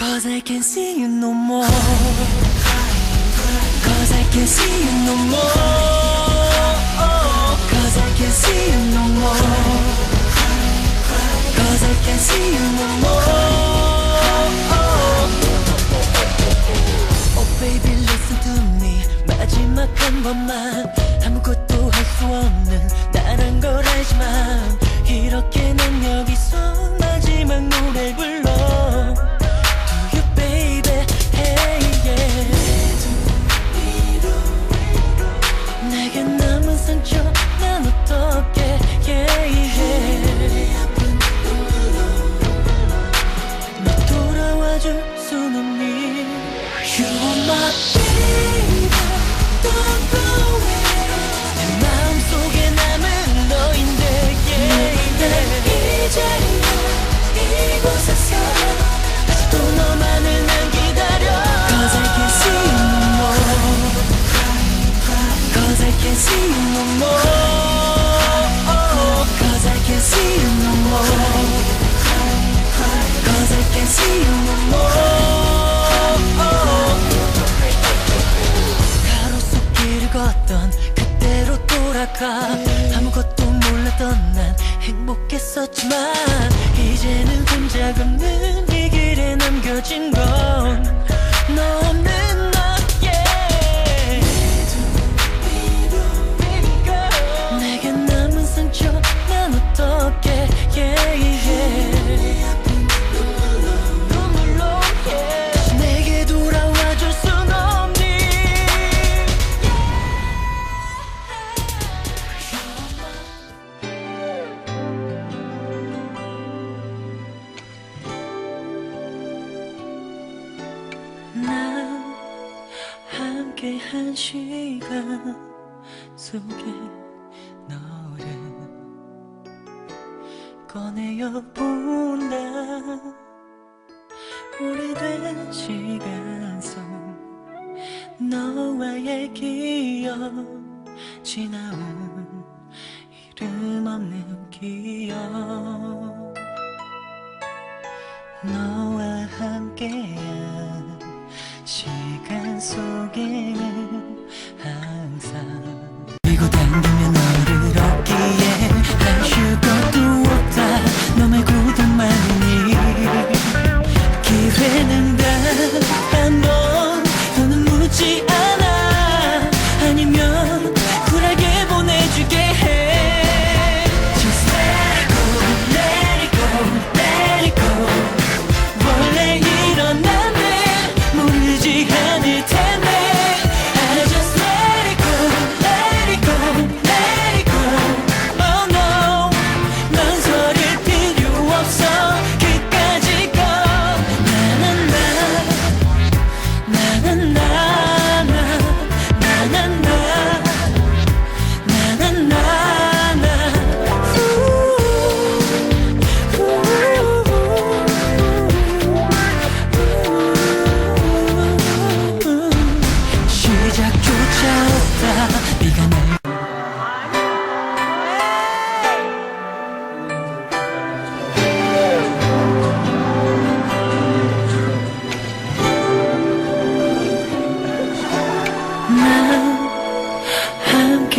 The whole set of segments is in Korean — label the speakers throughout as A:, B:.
A: Cause I can't see you no more. Cause I can't see you no more. Cause I can't see you no more. Cause I can't see you no more. Oh baby listen to me 마지막 한 번만 no more Cause I can't see you no more Cause I can't see you no more 가로수 길을 걷던 그때로 돌아가 아무것도 몰랐던 난 행복했었지만 이제는 꼼짝 없는 이 길에 남겨진 건 함께 한 시간 속에 너를 꺼내어 본다. 오래된 시간 속 너와의 기억 지나온 이름 없는 기억. 너와 함께한 시간 속에는 항상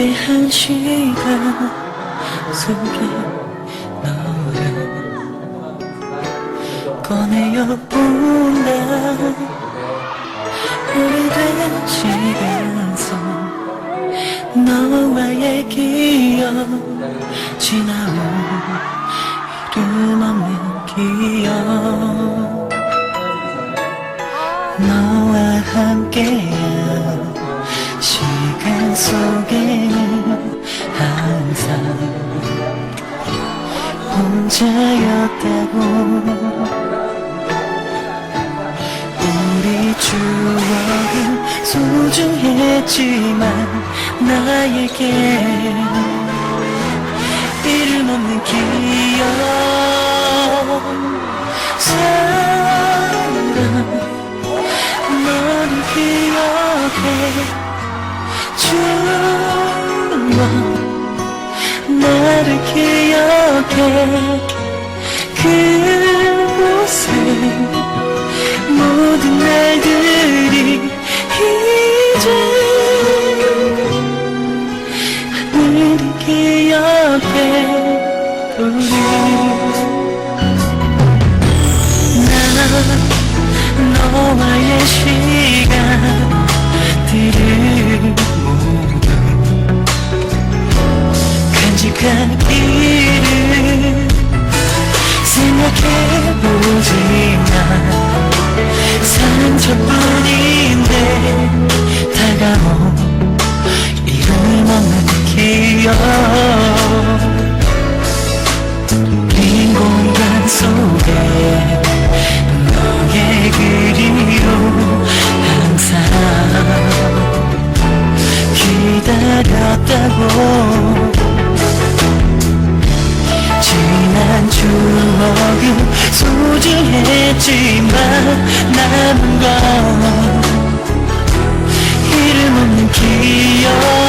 A: 함께 한 시간 속에 너를 꺼내어 본다. 오래된 시간 속 너와의 기억 지나온 이름 없는 기억. 너와 함께한 시간 속에는 항상 혼자였다고 우리 추억은 소중했지만 나에게 이름 없는 기억 그곳에 말들이 이제 하늘이 기억해 우리 나 너와의 시간들을 모두 간직하기를 생각해보지만 상처뿐인데 다가온 건 이름 없는 기억